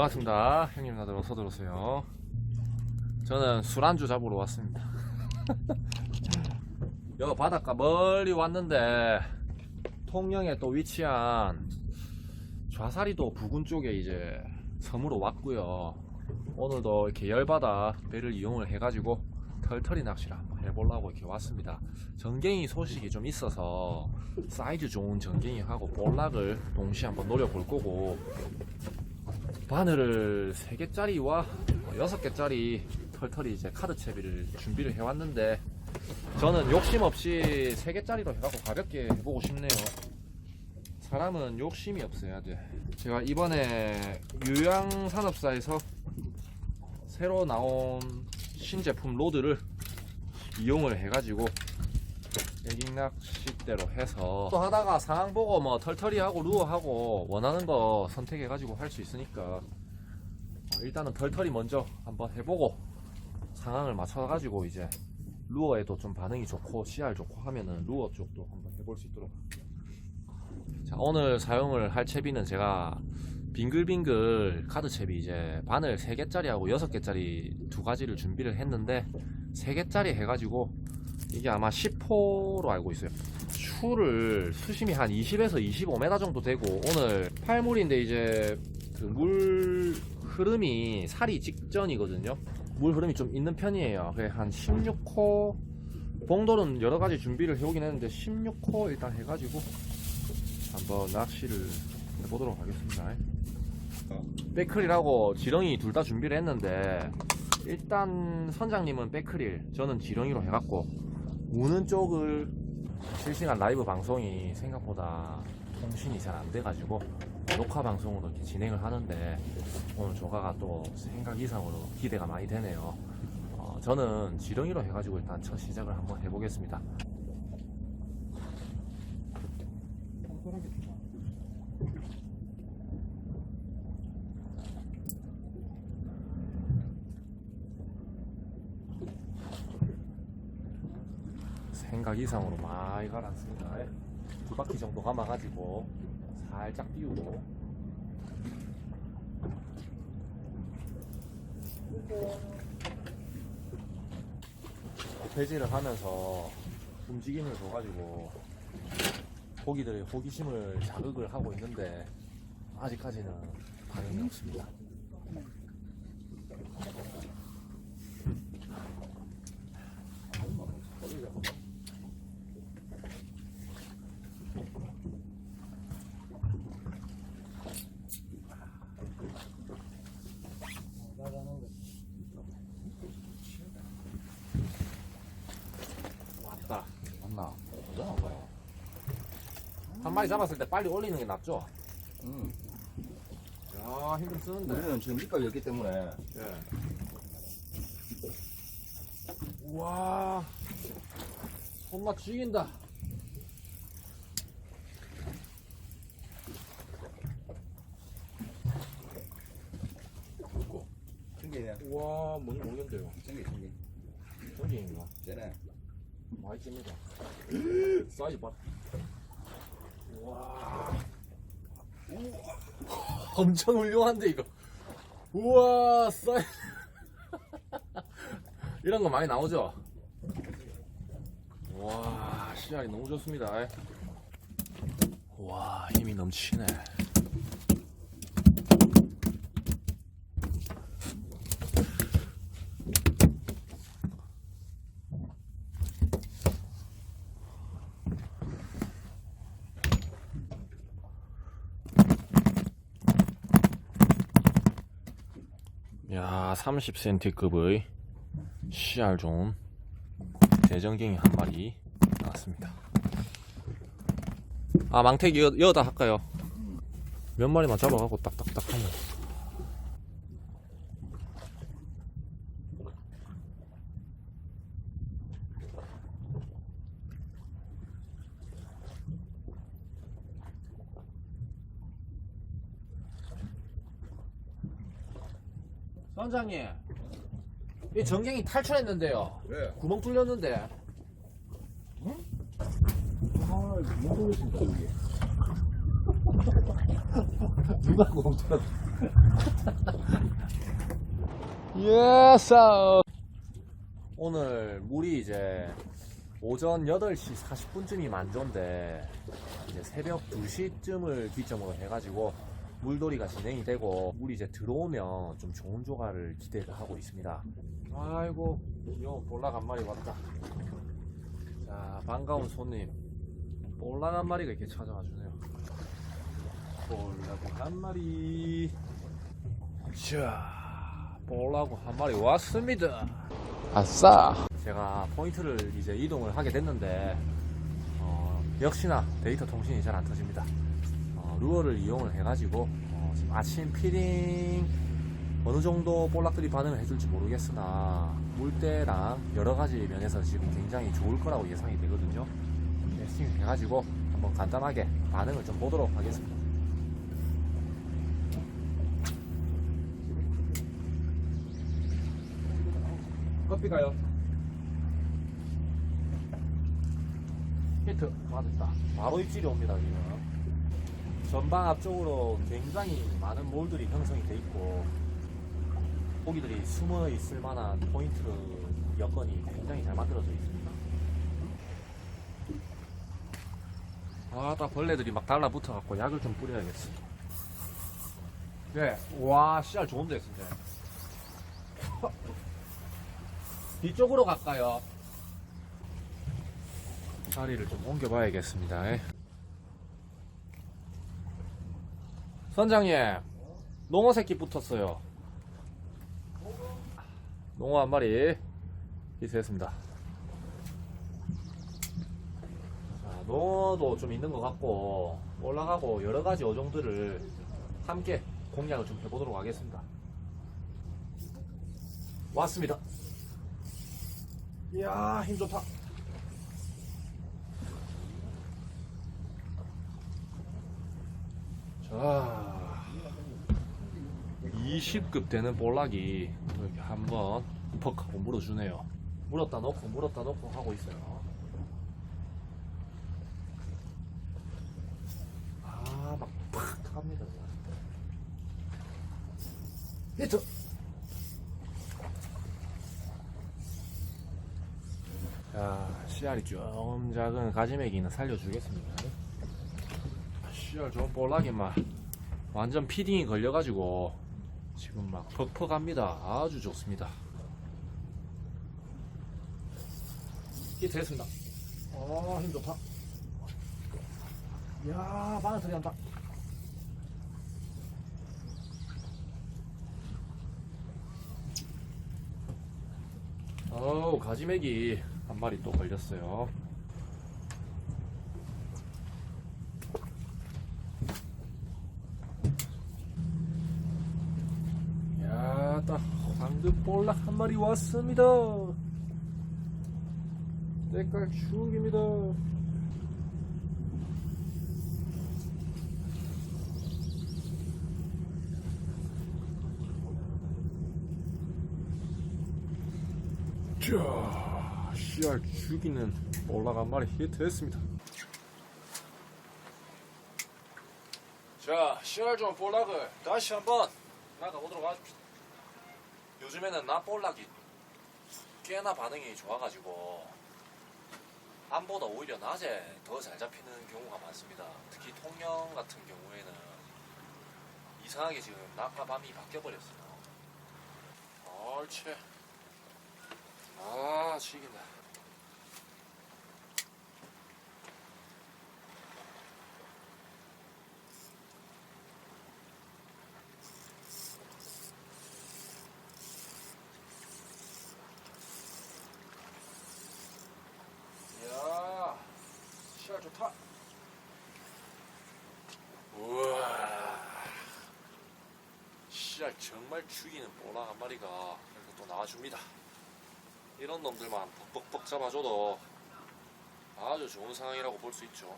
반갑습니다. 형님 다들 어서 들어오세요. 저는 술안주 잡으러 왔습니다. 여기 바닷가 멀리 왔는데 통영에 또 위치한 좌사리도 부근 쪽에 이제 섬으로 왔고요. 오늘도 이렇게 열바다 배를 이용을 해가지고 털털이 낚시를 한번 해보려고 이렇게 왔습니다. 전갱이 소식이 좀 있어서 사이즈 좋은 전갱이하고 볼락을 동시에 한번 노려볼 거고 바늘을 3개짜리와 6개짜리 털털이 이제 카드 채비를 준비를 해왔는데 저는 욕심 없이 3개짜리로 해갖고 가볍게 해보고 싶네요. 사람은 욕심이 없어야 돼. 제가 이번에 유양산업사에서 새로 나온 신제품 로드를 이용을 해가지고 애깅 낚싯대로 해서 또 하다가 상황 보고 뭐 털털이하고 루어하고 원하는 거 선택해가지고 할 수 있으니까 어, 일단은 털털이 먼저 한번 해보고 상황을 맞춰가지고 이제 루어에도 좀 반응이 좋고 CR 좋고 하면은 루어 쪽도 한번 해볼 수 있도록 자 오늘 사용을 할 채비는 제가 빙글빙글 카드 채비 이제 바늘 3개짜리하고 6개짜리 두 가지를 준비를 했는데 3개짜리 해가지고 이게 아마 10호로 알고 있어요. 추를 수심이 한 20에서 25m 정도 되고 오늘 팔물인데 이제 그 물 흐름이 살이 직전이거든요. 물 흐름이 좀 있는 편이에요. 그래 한 16호 봉돌은 여러 가지 준비를 해오긴 했는데 16호 일단 해가지고 한번 낚시를 해보도록 하겠습니다. 백클이라고 지렁이 둘 다 준비를 했는데 일단 선장님은 백클일 저는 지렁이로 해갖고 우는 쪽을 실시간 라이브 방송이 생각보다 통신이 잘 안 돼가지고 녹화 방송으로 이렇게 진행을 하는데 오늘 조가가 또 생각 이상으로 기대가 많이 되네요. 어, 저는 지렁이로 해가지고 일단 첫 시작을 한번 해보겠습니다. 생각 이상으로 많이 가라앉습니다. 두 바퀴 정도 감아가지고 살짝 띄우고 배지를 하면서 움직임을 줘가지고 고기들의 호기심을 자극을 하고 있는데 아직까지는 반응이 없습니다. 맞나? 어디나 봐요. 한 마리 잡았을 때 빨리 올리는 게 낫죠? 응. 야, 힘 좀 쓰는데. 우리는 지금 밑밥이 없기 때문에 예. 우와. 손맛 죽인다. 없고. 챙기냐? 우와, 뭔지 모르겠는데요. 챙기, 챙기. 저기인가? 쟤네. 많이 찝니다. 사이즈 봐. 우와. 엄청 훌륭한데, 이거. 우와, 사이즈. 이런 거 많이 나오죠? 와, 시야이 너무 좋습니다. 와, 힘이 넘치네. 야, 30cm급의 CR 좋은 대전갱이 한 마리 나왔습니다. 아, 망태기 여, 여다 할까요? 몇 마리만 잡아가고 딱딱딱 하면. 선장님, 이 전갱이 탈출했는데요. 왜? 구멍 뚫렸는데. 아, 못 보겠습니다, 여기. 누가 공처럼. 예스! 오늘 물이 이제 오전 8시 40분쯤이 만조인데 이제 새벽 2시쯤을 기점으로 해가지고 물돌이가 진행이 되고 물이 이제 들어오면 좀 좋은 조가를 기대를 하고 있습니다. 아이고 요 볼락 한 마리 왔다. 자 반가운 손님 볼락 한 마리가 이렇게 찾아와 주네요. 볼락 한 마리. 자 볼락 한 마리 왔습니다. 아싸! 제가 포인트를 이제 이동을 하게 됐는데 어, 역시나 데이터 통신이 잘 안 터집니다. 어, 루어를 이용을 해가지고 어, 지금 아침 피딩 어느 정도 볼락들이 반응을 해줄지 모르겠으나 물때랑 여러 가지 면에서 지금 굉장히 좋을 거라고 예상이 되거든요. 테스팅 해가지고 한번 간단하게 반응을 좀 보도록 하겠습니다. 커피 가요. 히트 맞았다. 바로 입질이 옵니다 지금. 전방 앞쪽으로 굉장히 많은 몰들이 형성이 돼 있고 고기들이 숨어 있을 만한 포인트 여건이 굉장히 잘 만들어져 있습니다. 아따 벌레들이 막 달라붙어 갖고 약을 좀 뿌려야겠어. 네, 와 씨알 좋은데 진짜. 뒤쪽으로 갈까요? 자리를 좀 옮겨봐야겠습니다. 예. 선장님, 농어 새끼 붙었어요. 농어 한 마리 희수했습니다. 자, 농어도 좀 있는 것 같고 올라가고 여러 가지 어종들을 함께 공략을 좀 해보도록 하겠습니다. 왔습니다. 이야 힘 좋다. 자, 20급 되는 볼락이 이렇게 한번 퍽 하고 물어주네요. 물었다 놓고 물었다 놓고 하고 있어요. 아, 막팍 합니다. 히트! 자, 씨알이 좀 작은 가지매기는 살려주겠습니다. 씨알 좋은 볼락이 막 완전 피딩이 걸려가지고 지금 막 퍽퍽합니다. 아주 좋습니다. 이 됐습니다. 어, 힘 좋다. 이야, 바늘 터리 한다. 어우, 가지매기 한 마리 또 걸렸어요. 야, 딱 볼락 한 마리 왔습니다. 때깔 죽입니다. 자, 씨알 죽이는 볼락 한 마리 히트했습니다. 자, 씨알 좋은 볼락을 다시 한번 나가보도록 하십시오. 요즘에는 나볼락이 꽤나 반응이 좋아가지고 암보다 오히려 낮에 더 잘 잡히는 경우가 많습니다. 특히 통영 같은 경우에는 이상하게 지금 낮과 밤이 바뀌어버렸어요. 옳지. 아, 죽인다. 이야, 시야 좋다. 우와. 씨알 정말 죽이는 보라 한 마리가 이렇게 또 나와줍니다. 이런 놈들만 벅벅벅 잡아줘도 아주 좋은 상황이라고 볼 수 있죠.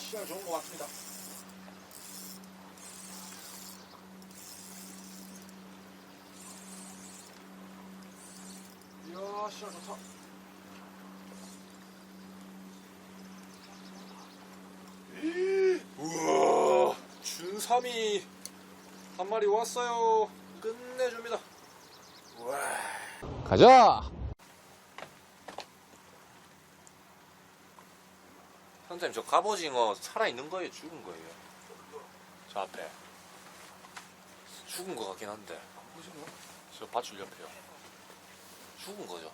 시야 좋은 것 같습니다. 이야, 시야 좋다. 우와, 준삼이 한 마리 왔어요. 끝내줍니다. 우와. 가자! 선생님, 저 갑오징어 살아있는 거예요? 죽은 거예요? 저 앞에. 죽은 거 같긴 한데. 갑오징어? 저 밧줄 옆에요. 죽은 거죠?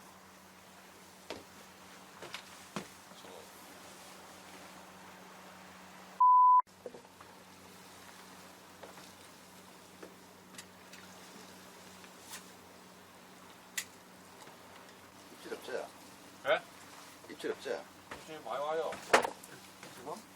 입질 없지? 예? 입질 없지? 지금 많이 와요. 지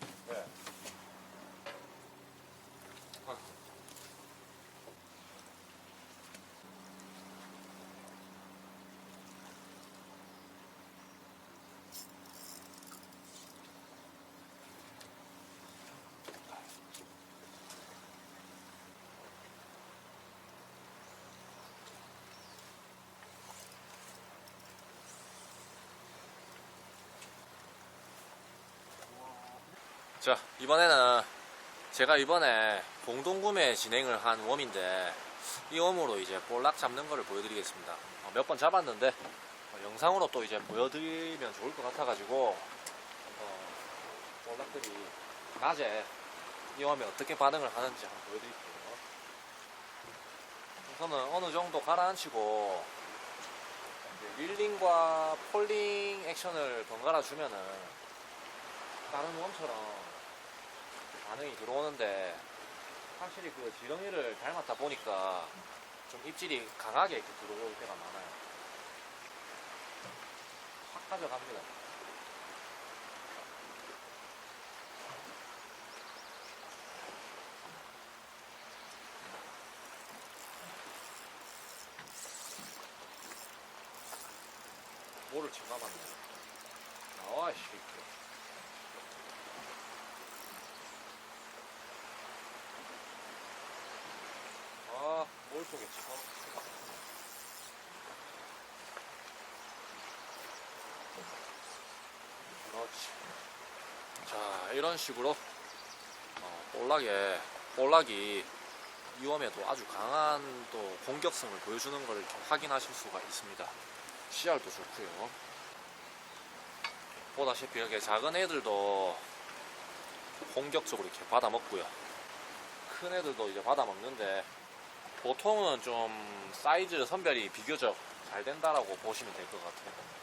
자, 이번에는 제가 이번에 공동구매 진행을 한 웜인데 이 웜으로 이제 볼락 잡는 거를 보여드리겠습니다. 몇번 잡았는데 어, 영상으로 또 이제 보여드리면 좋을 것 같아가지고 어, 볼락들이 낮에 이 웜에 어떻게 반응을 하는지 한번 보여드릴게요. 우선은 어느 정도 가라앉히고 릴링과 폴링 액션을 번갈아 주면은 다른 웜처럼 반응이 들어오는데 확실히 그 지렁이를 닮았다 보니까 좀 입질이 강하게 이렇게 들어올 때가 많아요. 확 가져갑니다. 뭐를 침감았네. 나와, 이 새끼. 아, 뭘 속였지? 어. 그렇지. 자, 이런 식으로 어, 볼락에 볼락이 위험에도 아주 강한 또 공격성을 보여주는 것을 좀 확인하실 수가 있습니다. CR도 좋고요. 보다시피 이렇게 작은 애들도 공격적으로 이렇게 받아 먹고요. 큰 애들도 이제 받아 먹는데 보통은 좀 사이즈 선별이 비교적 잘 된다라고 보시면 될 것 같아요.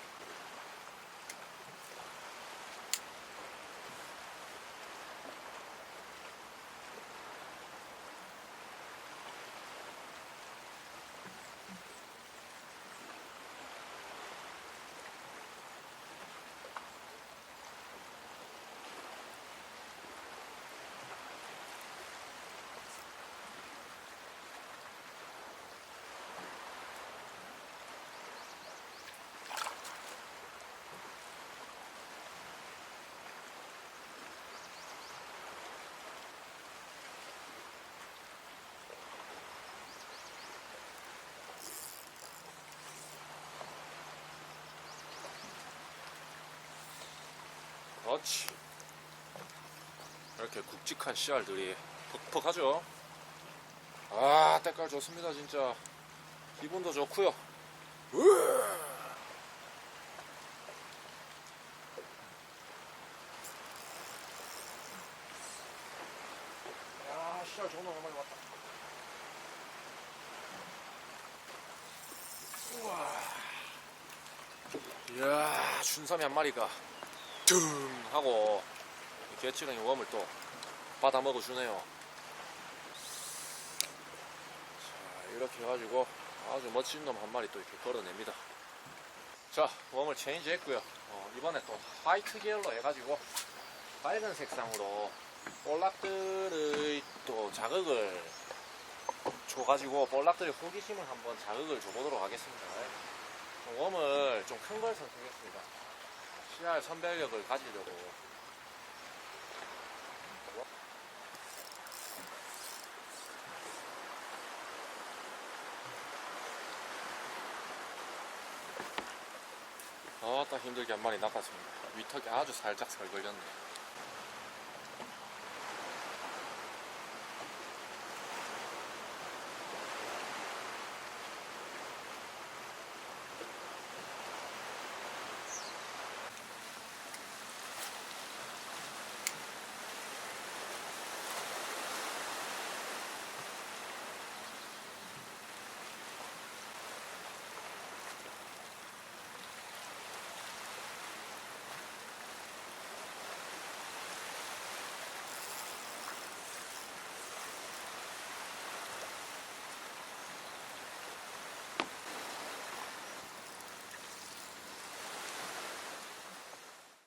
그렇지. 이렇게 굵직한 씨알들이 퍽퍽하죠. 아, 때깔 좋습니다, 진짜. 기분도 좋고요. 야, 씨알 좋은 놈 많이 왔다. 우와. 이야, 준삼이 한 마리가 둥 하고 개치렁이 웜을 또 받아 먹어 주네요. 자, 이렇게 해가지고 아주 멋진 놈 한 마리 또 이렇게 걸어냅니다. 자, 웜을 체인지 했고요. 어, 이번에 또 화이트 계열로 해가지고 빨간 색상으로 볼락들의 또 자극을 줘가지고 볼락들의 호기심을 한번 자극을 줘보도록 하겠습니다. 웜을 좀 큰 걸 선택했습니다. 신화의 선별력을 가지려고. 어, 아따 힘들게 한 마리 낚았습니다. 위턱이 아주 살짝 설걸렸네요.